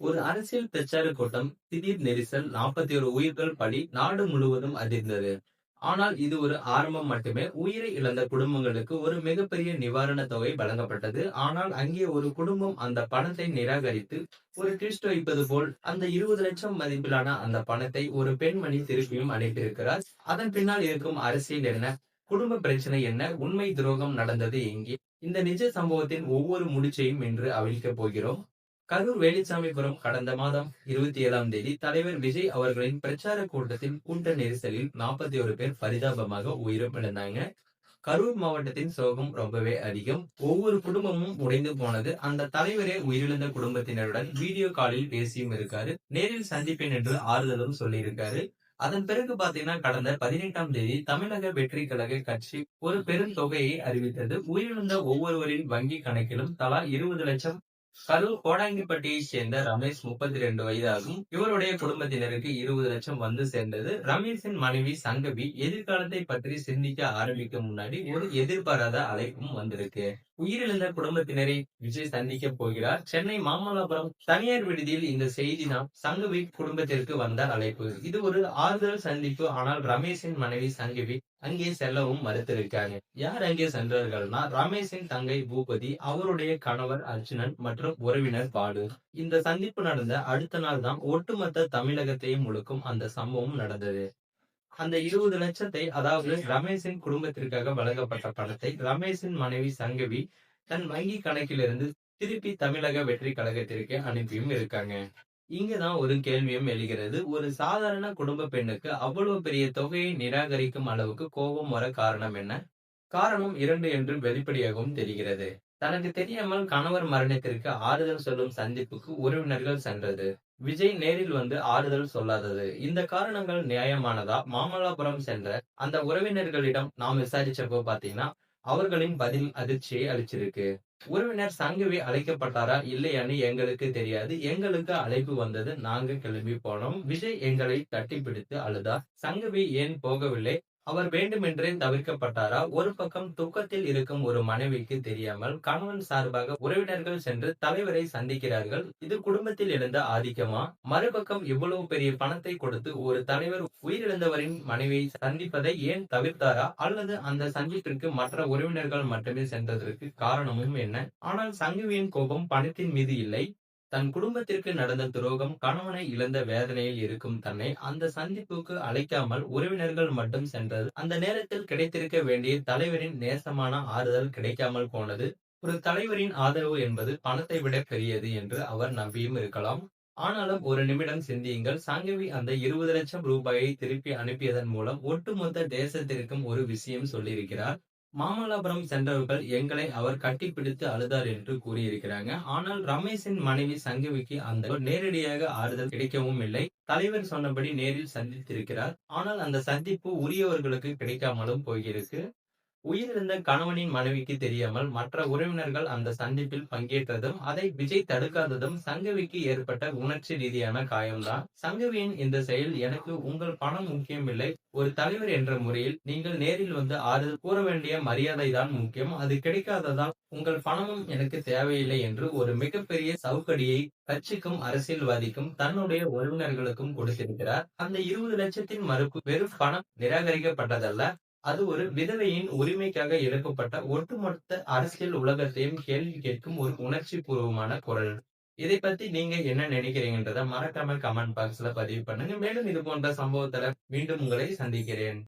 ஒரு அரசியல் பிரச்சார கூட்டம் திடீர் நெரிசல் நாற்பத்தி ஒரு உயிர்கள் பலி நாடு முழுவதும் அதிர்ந்தது. ஆனால் இது ஒரு ஆரம்பம் மட்டுமே. உயிரை இழந்த குடும்பங்களுக்கு ஒரு மிகப்பெரிய நிவாரண தொகை வழங்கப்பட்டது. ஆனால் அங்கே ஒரு குடும்பம் அந்த பணத்தை நிராகரித்து ஒரு ட்விஸ்ட் வைப்பது போல் அந்த இருபது லட்சம் மதிப்பிலான அந்த பணத்தை ஒரு பெண்மணி திருப்பியும் அனுப்பியிருக்கிறார் அதன் பின்னால் இருக்கும் அரசியல் என்ன? குடும்ப பிரச்சனை என்ன? உண்மை துரோகம் நடந்தது எங்கே? இந்த நிஜ சம்பவத்தின் ஒவ்வொரு முடிச்சையும் இன்று அவிழ்க்கப் போகிறோம். கரூர் வேலுச்சாமிபுரம் கடந்த மாதம் இருபத்தி ஏழாம் தேதி தலைவர் விஜய் அவர்களின் பிரச்சார கூட்டத்தில் கூட்ட நெரிசலில் நாற்பத்தி ஒரு பேர் பரிதாபமாக உயிரும் இழந்தாங்க. கரூர் மாவட்டத்தின் சோகம் ரொம்பவே அதிகம். ஒவ்வொரு குடும்பமும் உடைந்து போனது. அந்த தலைவரே உயிரிழந்த குடும்பத்தினருடன் வீடியோ காலில் பேசியும் இருக்காரு. நேரில் சந்திப்பேன் என்று ஆறுதலும் சொல்லியிருக்காரு. அதன் பிறகு பாத்தீங்கன்னா கடந்த பதினெட்டாம் தேதி தமிழக வெற்றி கழக கட்சி ஒரு பெருந்தொகையை அறிவித்தது. உயிரிழந்த ஒவ்வொருவரின் வங்கி கணக்கிலும் தலா இருபது லட்சம் கரூர் கோடாங்கிப்பட்டியை சேர்ந்த ரமேஷ் முப்பத்தி ரெண்டு வயதாகும். இவருடைய குடும்பத்தினருக்கு இருபது லட்சம் வந்து சேர்ந்தது. ரமேஷின் மனைவி சங்கவி எதிர்காலத்தை பற்றி சிந்திக்க ஆரம்பிக்கும் முன்னாடி ஒரு எதிர்பாராத அழைப்பும் வந்திருக்கு. உயிரிழந்த குடும்பத்தினரை விஜய் சந்திக்க போகிறார். சென்னை மாமல்லபுரம் தனியார் விடுதியில் இந்த செய்தி நாம் சங்கவி குடும்பத்திற்கு வந்த அழைப்பு. இது ஒரு ஆறுதல் சந்திப்பு. ஆனால் ரமேஷின் மனைவி சங்கவி அங்கே செல்லவும் மறுத்திருக்காங்க. யார் அங்கே சென்றார்கள்னா ரமேஷின் தங்கை பூபதி அவருடைய கணவர் அர்ஜுனன் மற்றும் உறவினர் பாடு இந்த சந்திப்பு நடந்த அடுத்த நாள் தான் ஒட்டுமொத்த தமிழகத்தையும் முழுக்கும் அந்த சம்பவம் நடந்தது. அந்த இருபது லட்சத்தை அதாவது ரமேஷின் குடும்பத்திற்காக வழங்கப்பட்ட பணத்தை ரமேஷின் மனைவி சங்கவி தன் வங்கி கணக்கிலிருந்து திருப்பி தமிழக வெற்றி கழகத்திற்கு அனுப்பியும் இருக்காங்க. இங்கதான் ஒரு கேள்வியும் எழுகிறது. ஒரு சாதாரண குடும்ப பெண்ணுக்கு அவ்வளவு பெரிய தொகையை நிராகரிக்கும் அளவுக்கு கோபம் வர காரணம் என்ன? காரணம் இரண்டு என்று வெளிப்படையாகவும் தெரிகிறது. தனக்கு தெரியாமல் கணவர் மரணத்திற்கு ஆறுதல் சொல்லும் சந்திப்புக்கு உறவினர்கள் சென்றது. விஜய் நேரில் வந்து ஆறுதல் சொல்லாதது. இந்த காரணங்கள் நியாயமானதா? மாமல்லாபுரம் சென்ற அந்த உறவினர்களிடம் நாம் விசாரிச்சப்போ பாத்தீங்கன்னா அவர்களின் பதில் அதிர்ச்சியை அளிச்சிருக்கு. உறவினர் சங்கவி அழைக்கப்பட்டாரா? இல்லையான்னு எங்களுக்கு தெரியாது. எங்களுக்கு அழைப்பு வந்தது. நாங்க கிளம்பி போனோம். விஜய் எங்களை தட்டி பிடித்து அழுதா சங்கவி ஏன் போகவில்லை? அவர் வேண்டுமென்றே தவிர்க்கப்பட்டாரா? ஒரு பக்கம் தூக்கத்தில் இருக்கும் ஒரு மனைவிக்கு தெரியாமல் கணவன் சார்பாக உறவினர்கள் சென்று தலைவரை சந்திக்கிறார்கள். இது குடும்பத்தில் எழுந்த ஆதிக்கமா? மறுபக்கம் இவ்வளவு பெரிய பணத்தை கொடுத்து ஒரு தலைவர் உயிரிழந்தவரின் மனைவியை சந்திப்பதை ஏன் தவிர்த்தாரா? அல்லது அந்த சந்திப்பிற்கு மற்ற உறவினர்கள் மட்டுமே சென்றதற்கு காரணமும் என்ன? ஆனால் சங்கவியின் கோபம் பணத்தின் மீது இல்லை. தன் குடும்பத்திற்கு நடந்த துரோகம் கணவனை இழந்த வேதனையில் இருக்கும் தன்னை அந்த சந்திப்புக்கு அழைக்காமல் உறவினர்கள் மட்டும் சென்றது. அந்த நேரத்தில் கிடைத்திருக்க வேண்டிய தலைவரின் நேசமான ஆறுதல் கிடைக்காமல் போனது. ஒரு தலைவரின் ஆதரவு என்பது பணத்தை விட பெரியது என்று அவர் நம்பியும் இருக்கலாம். ஆனாலும் ஒரு நிமிடம் சிந்தியுங்கள். சங்கவி அந்த இருபது லட்சம் ரூபாயை திருப்பி அனுப்பியதன் மூலம் ஒட்டுமொத்த தேசத்திற்கும் ஒரு விஷயம் சொல்லியிருக்கிறார். மாமல்லபுரம் சென்றவர்கள் எங்களை அவர் கட்டிப்பிடித்து அழுதார் என்று கூறியிருக்கிறாங்க. ஆனால் ரமேஷின் மனைவி சங்கவிக்கு அந்த நேரடியாக ஆறுதல் கிடைக்கவும் இல்லை. தலைவர் சொன்னபடி நேரில் சந்தித்திருக்கிறார். ஆனால் அந்த சந்திப்பு உரியவர்களுக்கு கிடைக்காமலும் போயிருக்கு. உயிரிழந்த கணவனின் மனைவிக்கு தெரியாமல் மற்ற உறவினர்கள் அந்த சந்திப்பில் பங்கேற்றதும் அதை விஜய் தடுக்காததும் சங்கவிக்கு ஏற்பட்ட உணர்ச்சி ரீதியான காயம்தான். சங்கவியின் இந்த செயல் எனக்கு உங்கள் பணம் முக்கியமில்லை. ஒரு தலைவர் என்ற முறையில் நீங்கள் நேரில் வந்து ஆறுதல் கூற வேண்டிய மரியாதை தான் முக்கியம். அது கிடைக்காததால் உங்கள் பணமும் எனக்கு தேவையில்லை என்று ஒரு மிகப்பெரிய சவுக்கடியை கட்சிக்கும் அரசியல்வாதிக்கும் தன்னுடைய உறவினர்களுக்கும் கொடுத்திருக்கிறார். அந்த இருபது லட்சத்தின் மறுப்பு வெறும் பணம் நிராகரிக்கப்பட்டதல்ல. அது ஒரு விதவையின் உரிமைக்காக எழுப்பப்பட்ட ஒட்டுமொத்த அரசியல் உலகத்தையும் கேள்வி கேட்கும் ஒரு உணர்ச்சி பூர்வமான குரல். இதை பத்தி நீங்க என்ன நினைக்கிறீங்கன்றத மறக்காம கமெண்ட் பாக்ஸ்ல பதிவு பண்ணுங்க. மேலும் இது போன்ற சம்பவத்துல மீண்டும் உங்களை சந்திக்கிறேன்.